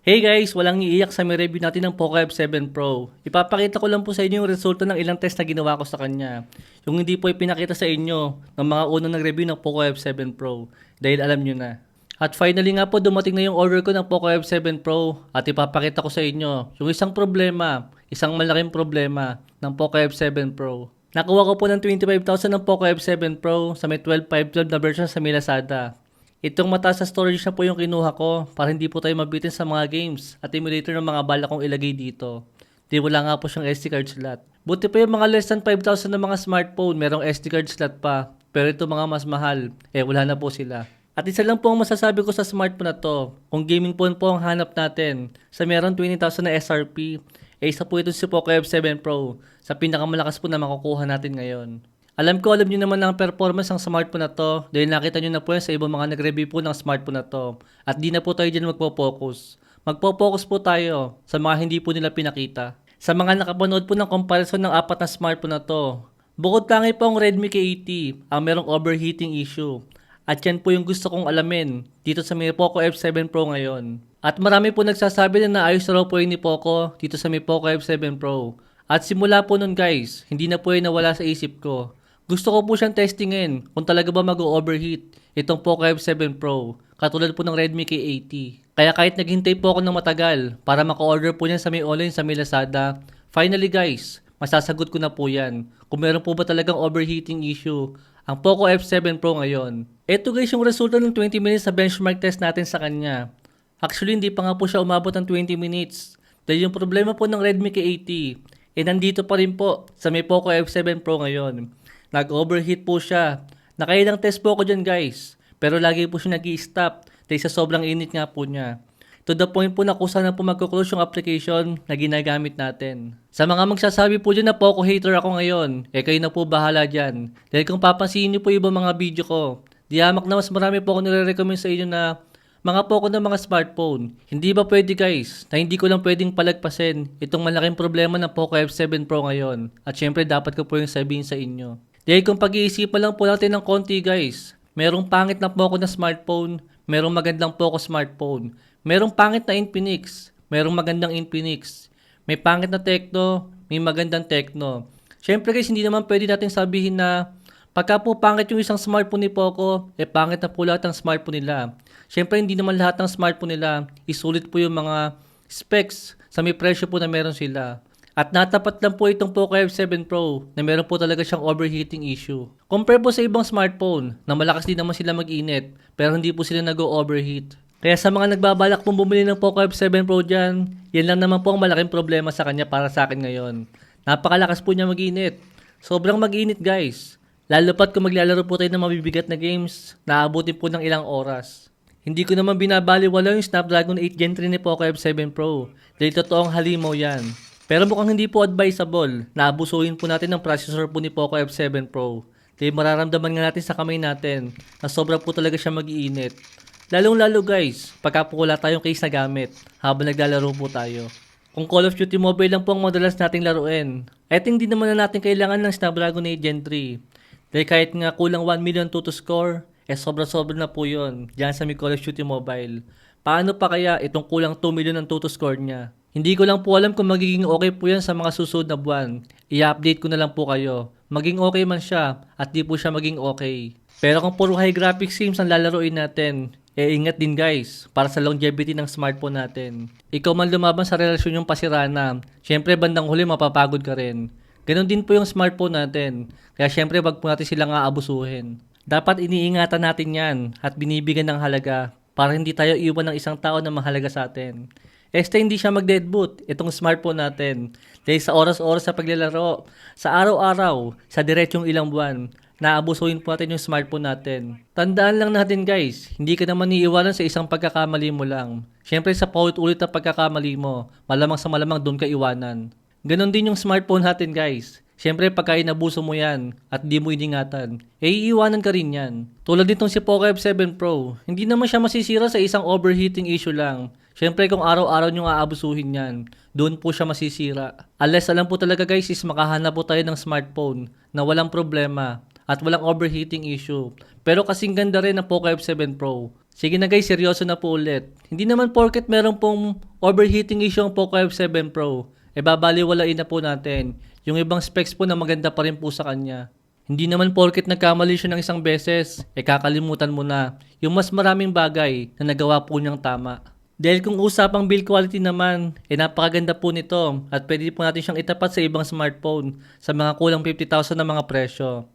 Hey guys, walang iiyak sa may review natin ng Poco F7 Pro. Ipapakita ko lang po sa inyo yung resulta ng ilang test na ginawa ko sa kanya. Yung hindi po ipinakita sa inyo ng mga unang nag-review ng Poco F7 Pro dahil alam nyo na. At finally nga po dumating na yung order ko ng Poco F7 Pro at ipapakita ko sa inyo yung isang problema, isang malaking problema ng Poco F7 Pro. Nakuha ko po ng 25,000 ng Poco F7 Pro sa may 12.512 na version sa may Lazada. Itong mataas sa storage na po yung kinuha ko para hindi po tayo mabitin sa mga games at emulator ng mga bala kong ilagay dito. Di wala nga po siyang SD card slot. Buti pa yung mga less than 5,000 na mga smartphone, merong SD card slot pa. Pero ito mga mas mahal, eh wala na po sila. At isa lang po ang masasabi ko sa smartphone na to. Kung gaming phone po ang hanap natin, sa meron 20,000 na SRP, eh isa po ito si Poco F7 Pro sa pinakamalakas po na makukuha natin ngayon. Alam ko, alam nyo naman ang performance ng smartphone na to dahil nakita nyo na po yan sa ibang mga nag-review po ng smartphone na to. At di na po tayo dyan magpo-focus. Magpo-focus po tayo sa mga hindi po nila pinakita. Sa mga nakapanood po ng comparison ng apat na smartphone na to, bukod tangi po ang Redmi K80 ang merong overheating issue. At yan po yung gusto kong alamin dito sa may Poco F7 Pro ngayon. At marami po nagsasabi na naayos na raw po yun ni Poco dito sa may Poco F7 Pro. At simula po nun guys, hindi na po yun nawala sa isip ko. Gusto ko po siyang testingin kung talaga ba mag-overheat itong Poco F7 Pro, katulad po ng Redmi K80. Kaya kahit naghintay po ako ng matagal para maka-order po niyan sa may online sa may Lazada, finally guys, masasagot ko na po yan kung meron po ba talagang overheating issue ang Poco F7 Pro ngayon. Ito guys yung resulta ng 20 minutes sa benchmark test natin sa kanya. Actually, hindi pa nga po siya umabot ng 20 minutes. Dahil yung problema po ng Redmi K80, eh nandito pa rin po sa may Poco F7 Pro ngayon. Nag-overheat po siya. Nakailang test po ako dyan guys. Pero lagi po siya nag stop dahil sa sobrang init nga po niya. To the point po na kusa na po magkuklose yung application na ginagamit natin. Sa mga magsasabi po dyan na Poco hater ako ngayon, eh kayo na po bahala dyan. Dahil kung papansin niyo po ibang mga video ko, di hamak na mas marami po ako nire-recommend sa inyo na mga Poco ng mga smartphone. Hindi ba pwede guys na hindi ko lang pwedeng palagpasin itong malaking problema ng Poco F7 Pro ngayon. At syempre dapat ko po yung sabihin sa inyo. Dahil kung pag-iisipan lang po natin ng konti guys, merong pangit na Poco na smartphone, merong magandang Poco smartphone, merong pangit na Infinix, merong magandang Infinix, may pangit na Tecno, may magandang Tecno. Syempre guys, hindi naman pwede natin sabihin na pagka po pangit yung isang smartphone ni Poco, eh pangit na po lahat ng smartphone nila. Syempre hindi naman lahat ng smartphone nila isulit po yung mga specs sa may presyo po na meron sila. At natapat lang po itong Poco F7 Pro na meron po talaga siyang overheating issue. Compare po sa ibang smartphone na malakas din naman sila mag-init pero hindi po sila nag-overheat. Kaya sa mga nagbabalak pong bumili ng Poco F7 Pro dyan, yan lang naman po ang malaking problema sa kanya para sa akin ngayon. Napakalakas po niya mag-init. Sobrang mag-init guys. Lalo pat kung maglalaro po tayo ng mabibigat na games, naabutin po ng ilang oras. Hindi ko naman binabaliwala yung Snapdragon 8 Gen 3 ni Poco F7 Pro. Dahil totoong halimaw yan. Pero mukhang hindi po advisable na po natin ang processor po ni Poco F7 Pro. Dahil mararamdaman nga natin sa kamay natin na sobra po talaga siya mag-iinit. Lalong lalo guys, pagka po wala tayong case na gamit habang naglalaro po tayo. Kung Call of Duty Mobile lang po ang madalas nating laruin, I think naman na natin kailangan ng Snapdragon 8 Gen 3. Dahil kahit nga kulang 1 million to to score, eh sobra-sobra na po yon dyan sa may Call of Duty Mobile. Paano pa kaya itong kulang 2 million ang to to score niya? Hindi ko lang po alam kung magiging okay po yan sa mga susunod na buwan. I-update ko na lang po kayo. Maging okay man siya at di po siya maging okay. Pero kung puro high graphics games ang lalaroin natin, eh ingat din guys para sa longevity ng smartphone natin. Ikaw man lumaban sa relasyon yung pasirana, syempre bandang huli mapapagod ka rin. Ganon din po yung smartphone natin. Kaya syempre wag po natin silang aabusuhin. Dapat iniingatan natin yan at binibigyan ng halaga para hindi tayo iwan ng isang tao na mahalaga sa atin. Este hindi siya mag-deadboot, itong smartphone natin. Dahil sa oras-oras sa paglalaro, sa araw-araw, sa diretsong ilang buwan, naabusuhin po natin yung smartphone natin. Tandaan lang natin guys, hindi ka naman iiwanan sa isang pagkakamali mo lang. Siyempre sa paulit-ulit na pagkakamali mo, malamang sa malamang doon ka iwanan. Ganon din yung smartphone natin guys. Siyempre pagka inabuso mo yan at di mo iningatan, eh iiwanan ka rin yan. Tulad nitong si Poco F7 Pro, hindi naman siya masisira sa isang overheating issue lang. Siyempre kung araw-araw nyo aabusuhin yan, doon po siya masisira. Unless alam po talaga guys is makahanap po tayo ng smartphone na walang problema at walang overheating issue. Pero kasing ganda rin ng Poco F7 Pro. Sige na guys, seryoso na po ulit. Hindi naman porket meron pong overheating issue ang Poco F7 Pro, e babaliwalain na po natin yung ibang specs po na maganda pa rin po sa kanya. Hindi naman porket nagkamali siya ng isang beses, e kakalimutan mo na yung mas maraming bagay na nagawa po niyang tama. Dahil kung usapang build quality naman, eh napakaganda po nito at pwede po natin siyang itapat sa ibang smartphone sa mga kulang 50,000 na mga presyo.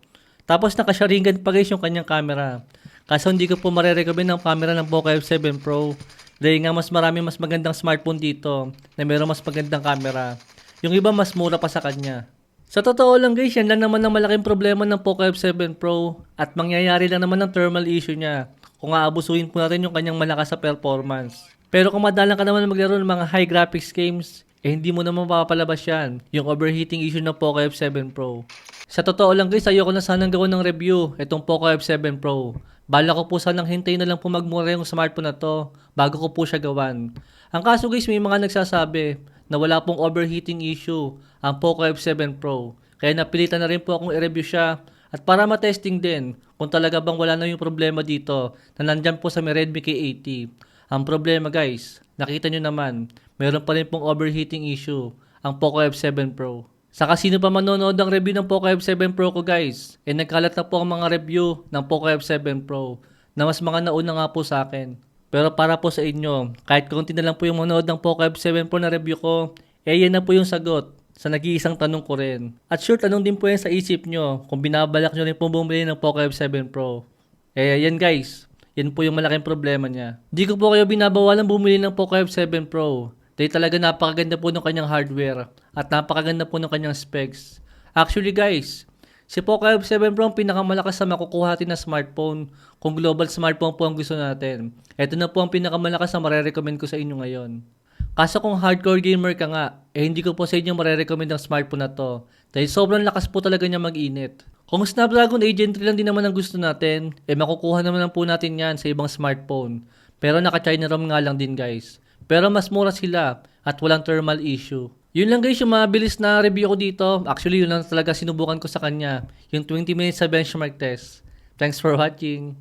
Tapos nakasharingan pa guys yung kanyang camera. Kaso hindi ko po marerecommend ang camera ng Poco F7 Pro. Dahil nga mas marami mas magandang smartphone dito na mayroong mas magandang camera. Yung iba mas mura pa sa kanya. Sa totoo lang guys, yan lang naman ang malaking problema ng Poco F7 Pro at mangyayari lang naman ng thermal issue niya kung aabusuhin po natin yung kanyang malakas sa performance. Pero kung madalang ka naman maglaro ng mga high graphics games, eh hindi mo naman mapapalabas yan, yung overheating issue ng Poco F7 Pro. Sa totoo lang guys, ayoko na sanang gawin ng review itong Poco F7 Pro. Bala ko po sanang hintayin na lang po magmura yung smartphone na to bago ko po siya gawan. Ang kaso guys, may mga nagsasabi na wala pong overheating issue ang Poco F7 Pro. Kaya napilitan na rin po akong i-review siya at para matesting din kung talaga bang wala na yung problema dito na nandyan po sa may Redmi K80. Ang problema guys, nakita nyo naman, meron pa rin pong overheating issue ang Poco F7 Pro. Saka sino pa manonood ng review ng Poco F7 Pro ko guys? Eh nagkalat na po ang mga review ng Poco F7 Pro na mas mga nauna nga po sa akin. Pero para po sa inyo, kahit konti na lang po yung manood ng Poco F7 Pro na review ko, eh yan na po yung sagot sa nag-iisang tanong ko rin. At sure, tanong din po yan sa isip nyo kung binabalak nyo rin po bumili ng Poco F7 Pro. Eh yan guys, yan po yung malaking problema niya. Di ko po kayo binabawalan bumili ng Poco F7 Pro. Dahil talaga napakaganda po ng kanyang hardware at napakaganda po ng kanyang specs. Actually guys, si Poco F7 Pro ang pinakamalakas sa makukuha natin na smartphone kung global smartphone po ang gusto natin. Ito na po ang pinakamalakas na marerecommend ko sa inyo ngayon. Kaso kung hardcore gamer ka nga, eh hindi ko po sa inyo marerecommend ang smartphone na to. Dahil sobrang lakas po talaga niya mag-init. Kung Snapdragon 8 Gen 3 lang din naman ang gusto natin, eh makukuha naman lang po natin yan sa ibang smartphone. Pero naka-China ROM nga lang din guys. Pero mas mura sila at walang thermal issue. Yun lang guys yung mabilis na review ko dito. Actually yun lang talaga sinubukan ko sa kanya. Yung 20 minutes sa benchmark test. Thanks for watching.